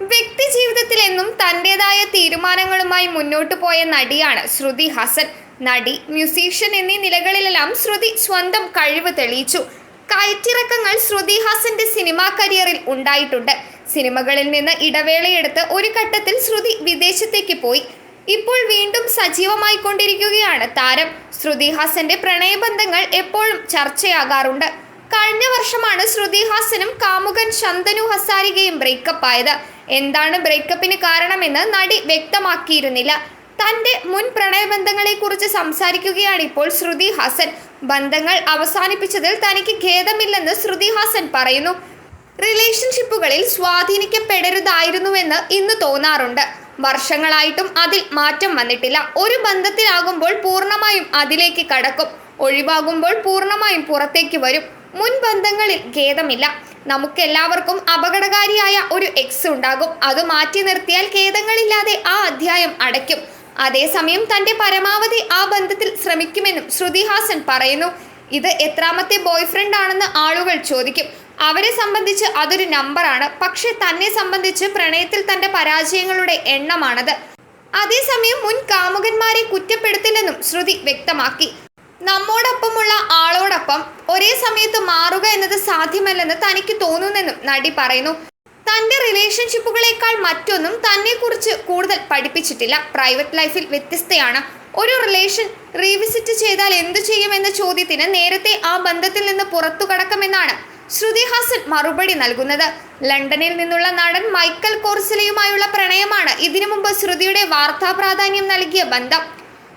വ്യക്തി ജീവിതത്തിൽ എന്നും തന്റെതായ തീരുമാനങ്ങളുമായി മുന്നോട്ടു പോയ നടിയാണ് ശ്രുതി ഹസൻ. നടി മ്യൂസീഷ്യൻ എന്നീ നിലകളിലെല്ലാം ശ്രുതി സ്വന്തം കഴിവ് തെളിയിച്ചു. കയറ്റിറക്കങ്ങൾ ശ്രുതി ഹാസന്റെ സിനിമാ കരിയറിൽ ഉണ്ടായിട്ടുണ്ട്. സിനിമകളിൽ നിന്ന് ഇടവേളയെടുത്ത് ഒരു ഘട്ടത്തിൽ ശ്രുതി വിദേശത്തേക്ക് പോയി. ഇപ്പോൾ വീണ്ടും സജീവമായി കൊണ്ടിരിക്കുകയാണ് താരം. ശ്രുതി ഹാസന്റെ പ്രണയബന്ധങ്ങൾ എപ്പോഴും ചർച്ചയാകാറുണ്ട്. കഴിഞ്ഞ വർഷമാണ് ശ്രുതി ഹാസനും കാമുകൻ ശന്തനു ഹസാരികയും ബ്രേക്കപ്പ് ആയത്. എന്താണ് ബ്രേക്കപ്പിന് കാരണമെന്ന് നടി വ്യക്തമാക്കിയിരുന്നില്ല. തന്റെ മുൻ പ്രണയബന്ധങ്ങളെക്കുറിച്ച് സംസാരിക്കുകയാണ് ഇപ്പോൾ ശ്രുതി ഹാസൻ. ബന്ധങ്ങൾ അവസാനിപ്പിച്ചതിൽ തനിക്ക് ഖേദമില്ലെന്ന് ശ്രുതി ഹാസൻ പറയുന്നു. റിലേഷൻഷിപ്പുകളിൽ സ്വാധീനിക്കപ്പെടരുതായിരുന്നുവെന്ന് ഇന്ന് തോന്നാറുണ്ട്. വർഷങ്ങളായിട്ടും അതിൽ മാറ്റം വന്നിട്ടില്ല. ഒരു ബന്ധത്തിലാകുമ്പോൾ പൂർണമായും അതിലേക്ക് കടക്കും. ഒഴിവാകുമ്പോൾ പൂർണമായും പുറത്തേക്ക് വരും. മുൻ ബന്ധങ്ങളിൽ ഖേദമില്ല. നമുക്കെല്ലാവർക്കും അപകടകാരിയായ ഒരു എക്സ് ഉണ്ടാകും. അത് മാറ്റി നിർത്തിയാൽ ഖേദങ്ങളില്ലാതെ ആ അധ്യായം അടയ്ക്കും. അതേസമയം തന്റെ പരമാവധി ആ ബന്ധത്തിൽ ശ്രമിക്കുമെന്നും ശ്രുതി ഹാസൻ പറയുന്നു. ഇത് എത്രാമത്തെ ബോയ്ഫ്രണ്ട് ആണെന്ന് ആളുകൾ ചോദിക്കും. അവരെ സംബന്ധിച്ച് അതൊരു നമ്പറാണ്. പക്ഷെ തന്നെ സംബന്ധിച്ച് പ്രണയത്തിൽ തന്റെ പരാജയങ്ങളുടെ എണ്ണമാണത്. അതേസമയം മുൻ കാമുകന്മാരെ കുറ്റപ്പെടുത്തില്ലെന്നും ശ്രുതി വ്യക്തമാക്കി. നമ്മോടൊപ്പമുള്ള ആളോടൊപ്പം ഒരേ സമയത്ത് മാറുക എന്നത് സാധ്യമല്ലെന്ന് തനിക്ക് തോന്നുന്നെന്നും നടി പറയുന്നു. തന്റെ റിലേഷൻഷിപ്പുകളേക്കാൾ മറ്റൊന്നും തന്നെക്കുറിച്ച് കൂടുതൽ പഠിപ്പിച്ചിട്ടില്ല. പ്രൈവറ്റ് ലൈഫിൽ വ്യത്യസ്തയാണ്. ഒരു റിലേഷൻ റീവിസിറ്റ് ചെയ്താൽ എന്തു ചെയ്യുമെന്ന ചോദ്യത്തിന് നേരത്തെ ആ ബന്ധത്തിൽ നിന്ന് പുറത്തു കടക്കുമെന്നാണ് ശ്രുതി ഹാസൻ മറുപടി നൽകുന്നത്. ലണ്ടനിൽ നിന്നുള്ള നടൻ മൈക്കൽ കോർസിലയുമായുള്ള പ്രണയമാണ് ഇതിനു മുമ്പ് ശ്രുതിയുടെ വാർത്താ പ്രാധാന്യം നൽകിയ ബന്ധം.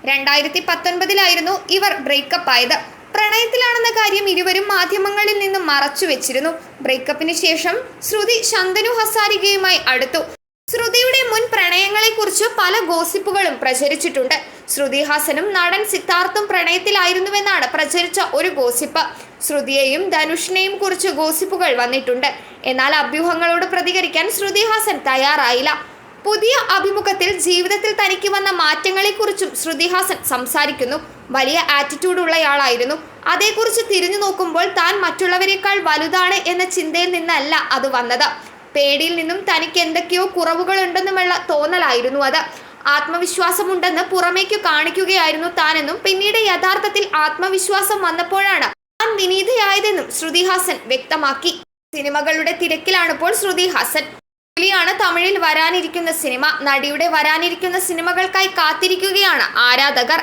രണ്ടായിരത്തി പത്തൊൻപതിലായിരുന്നു ഇവർ ബ്രേക്കപ്പ് ആയത്. പ്രണയത്തിലാണെന്ന കാര്യം ഇരുവരും മാധ്യമങ്ങളിൽ നിന്ന് മറച്ചു വെച്ചിരുന്നു. ബ്രേക്കപ്പിന് ശേഷം ശ്രുതി ശന്തനു ഹസാരികയുമായി അടുത്തു. ശ്രുതിയുടെ മുൻ പ്രണയങ്ങളെക്കുറിച്ച് പല ഗോസിപ്പുകളും പ്രചരിച്ചിട്ടുണ്ട്. ശ്രുതി ഹാസനും നടൻ സിദ്ധാർത്ഥും പ്രണയത്തിലായിരുന്നുവെന്നാണ് പ്രചരിച്ച ഒരു ഗോസിപ്പ്. ശ്രുതിയെയും ധനുഷിനെയും കുറിച്ച് ഗോസിപ്പുകൾ വന്നിട്ടുണ്ട്. എന്നാൽ അഭ്യൂഹങ്ങളോട് പ്രതികരിക്കാൻ ശ്രുതി ഹാസൻ തയ്യാറായില്ല. പുതിയ അഭിമുഖത്തിൽ ജീവിതത്തിൽ തനിക്ക് വന്ന മാറ്റങ്ങളെക്കുറിച്ചും ശ്രുതിഹാസൻ സംസാരിക്കുന്നു. വലിയ ആറ്റിറ്റ്യൂഡ് ഉള്ളയാളായിരുന്നു. അതേക്കുറിച്ച് തിരിഞ്ഞു നോക്കുമ്പോൾ താൻ മറ്റുള്ളവരെക്കാൾ വലുതാണ് എന്ന ചിന്തയിൽ നിന്നല്ല അത് വന്നത്. പേടിയിൽ നിന്നും തനിക്ക് എന്തൊക്കെയോ കുറവുകളുണ്ടെന്നുമുള്ള തോന്നലായിരുന്നു അത്. ആത്മവിശ്വാസമുണ്ടെന്ന് പുറമേക്ക് കാണിക്കുകയായിരുന്നു താനെന്നും പിന്നീട് യഥാർത്ഥത്തിൽ ആത്മവിശ്വാസം വന്നപ്പോഴാണ് താൻ വിനീതയായതെന്നും ശ്രുതിഹാസൻ വ്യക്തമാക്കി. സിനിമകളുടെ തിരക്കിലാണിപ്പോൾ ശ്രുതി ഹാസൻ. ാണ് തമിഴിൽ വരാനിരിക്കുന്ന സിനിമ. നടിയുടെ വരാനിരിക്കുന്ന സിനിമകൾക്കായി കാത്തിരിക്കുകയാണ് ആരാധകർ.